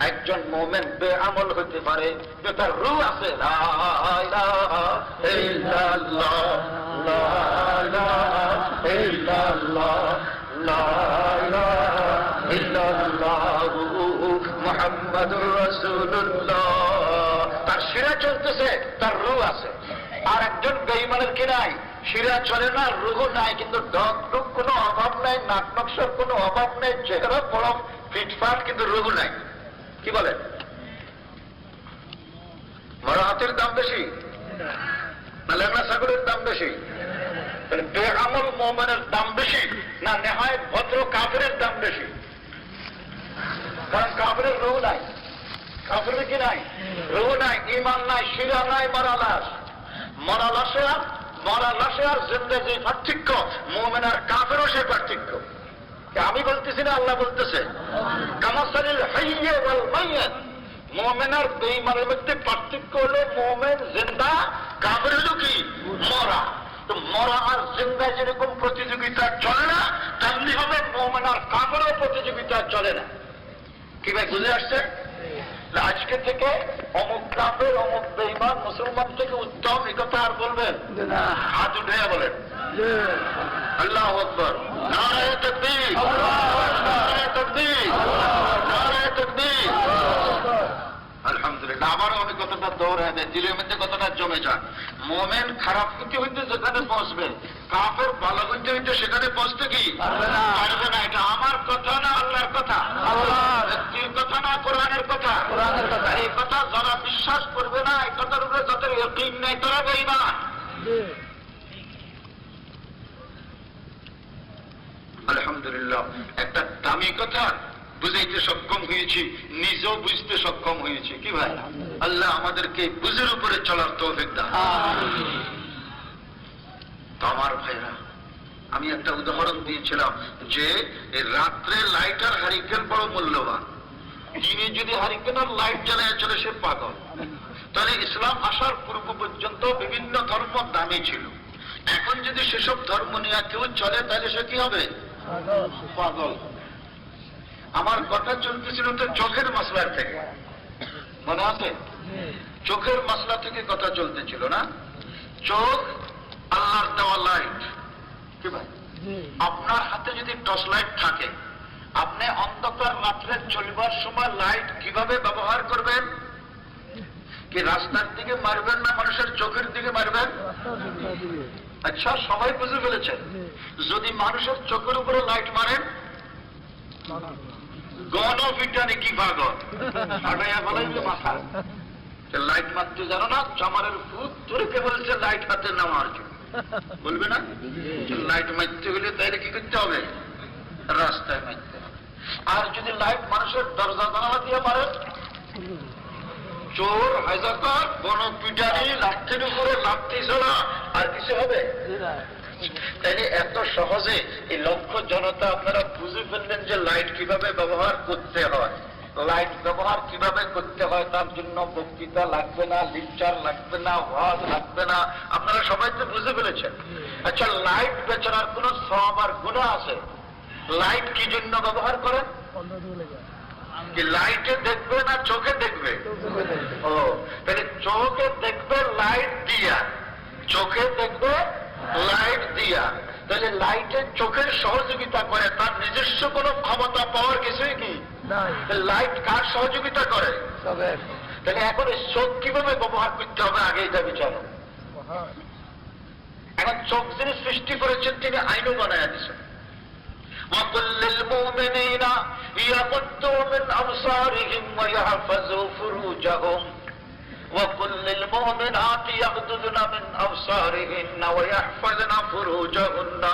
একজন মোমেন বেআমল হতে পারে, যে তার রু আছে। তার শিরা চলতেছে, তার রু আছে। আর একজন বেইমানের কি নাই? শিরা চলে না, রুহ নাই, কিন্তু ডক টুক কোনো অভাব নাই, নাক নকশার কোনো অভাব নেই, চেহারা পরম ফিটফাট কিন্তু রুহ নাই। কি বলেন বড় হাতের দাম বেশি? না, লেবনা ছাগলের দাম বেশি? বেআমল মোমেনের দাম বেশি না নেহায় ভদ্র কাফের দাম বেশি? কারণ কাফের রুহ নাই। কাফের কি নাই? রুহ নাই ইমান নাই, শিরা নাই, মরা লাশ। মরা আর মরা লাশে আর জিন্দে যে পার্থক্য মোমেন আর সে পার্থক্য। আমি বলতেছি না আল্লাহ বলতেছে। কামাসারিল হাইয়ে ওয়াল মাইয়াত। মোমেন আর বেঈমানের মধ্যে পার্থক্য হলো মোমেন জিন্দা হলো কি? মরা। তো মরা আর জিন্দা যেরকম প্রতিযোগিতা চলে না তেমনি হবে মোমেন আর কাফেরও প্রতিযোগিতা চলে না। কি ভাই বুঝে আসছে? আজকে থেকে অমুক কাফের অমুক বেঈমান মুসলমান থেকে উত্তম এ কথা আর বলবেন? হাত উঠে বলেন। আল্লাহ আকবর। নারায় আলহামদুলিল্লাহ আবারও আমি কতটা দৌড়ায় দেয় দিলের মধ্যে কতটা জমে যান মোমেন খারাপ হইতে হইতে যেখানে পৌঁছবে কাফের ভালো হইতে হইতে সেখানে পৌঁছতে কি? পারবে না। এটা আমার কথা না আল্লাহর কথা? ব্যক্তির কথা না কোরআনের কথা? এই কথা যারা বিশ্বাস করবে না এই কথার উপরে যাদের ইয়কিন নাই তারা বেঈমান। আলহামদুলিল্লাহ। একটা দামি কথা বুঝাইতে সক্ষম হয়েছি নিজেও বুঝতে সক্ষম হয়েছি। কি ভাই? আল্লাহ আমাদেরকে বুঝের উপরে চলার তৌফিক দান। তো আমার ভাইরা আমি একটা উদাহরণ দিয়েছিলাম যে রাত্রে লাইট আর হারিকেন বড় মূল্যবান। দিনে যদি হারিকেন আর লাইট জ্বালায় চলে সে পাগল। তাহলে ইসলাম আসার পূর্ব পর্যন্ত বিভিন্ন ধর্ম দামি ছিল। এখন যদি সেসব ধর্ম নিয়ে কেউ চলে তাহলে সে কি হবে? পাগল। আমার কথা চলতেছিল তো চোখের মশলার থেকে। মনে আছে? চোখের মশলা থেকে কথা চলতেছিল না? চোখ আল্লাহর দেওয়া লাইট কি ভাই? আপনার হাতে যদি টর্চ লাইট থাকে, আপনি অন্ধকার রাত্রে চলবার সময় লাইট কীভাবে ব্যবহার করবেন? কি রাস্তার দিকে মারবেন না মানুষের চোখের দিকে মারবেন? আচ্ছা সবাই বুঝে ফেলেছেন। যদি মানুষের চোখের উপরে লাইট মারেন কি আটাইয়া বলেন যে মাথা। লাইট মারতে জানো না, চামারের ভূত তোরকে বলছে, লাইট হাতে নেওয়ার জন্য। বলবে না? লাইট মারতে হলে তাইলে কি করতে হবে? রাস্তায় মারতে হবে। আর যদি লাইট মানুষের দরজা জানালা দিয়ে মারে চোর হাজাকার কোন পিটারি লাঠির উপরে লাঠি ছড়া আর কিছু হবে? তাইলে এত সহজে এই লক্ষ জনতা আপনারা বুঝে ফেললেন যে লাইট কীভাবে ব্যবহার করতে হয়। লাইট ব্যবহার কীভাবে করতে হয়, তার জন্য বক্তৃতা লাগবে না, লিকচার লাগবে না, ওয়াজ লাগবে না। আপনারা সবাই তো বুঝে ফেলেছেন। আচ্ছা লাইট বেচারার কোন সব আর গুণা আছে? লাইট কি জন্য ব্যবহার করেন? কি লাইটে দেখবে না চোখে দেখবে ও তাহলে চোখে দেখবে লাইট দিয়া চোখে দেখবে লাইট দিয়া তাহলে লাইটে চোখের সহযোগিতা করে তার নিজস্ব কোনো ক্ষমতা পাওয়ার কিছুই কি লাইট কার সহযোগিতা করে তাহলে এখন এই চোখ কীভাবে ব্যবহার করতে হবে আগে এটা বিচারো। এখন চোখ যিনি সৃষ্টি করেছেন তিনি আইনও বানায় দিচ্ছেন وقل للمؤمنين يغضوا من أبصارهم ويحفظوا فروجهم. وقل للمؤمنات يغضضن من أبصارهن ويحفظن فروجهن.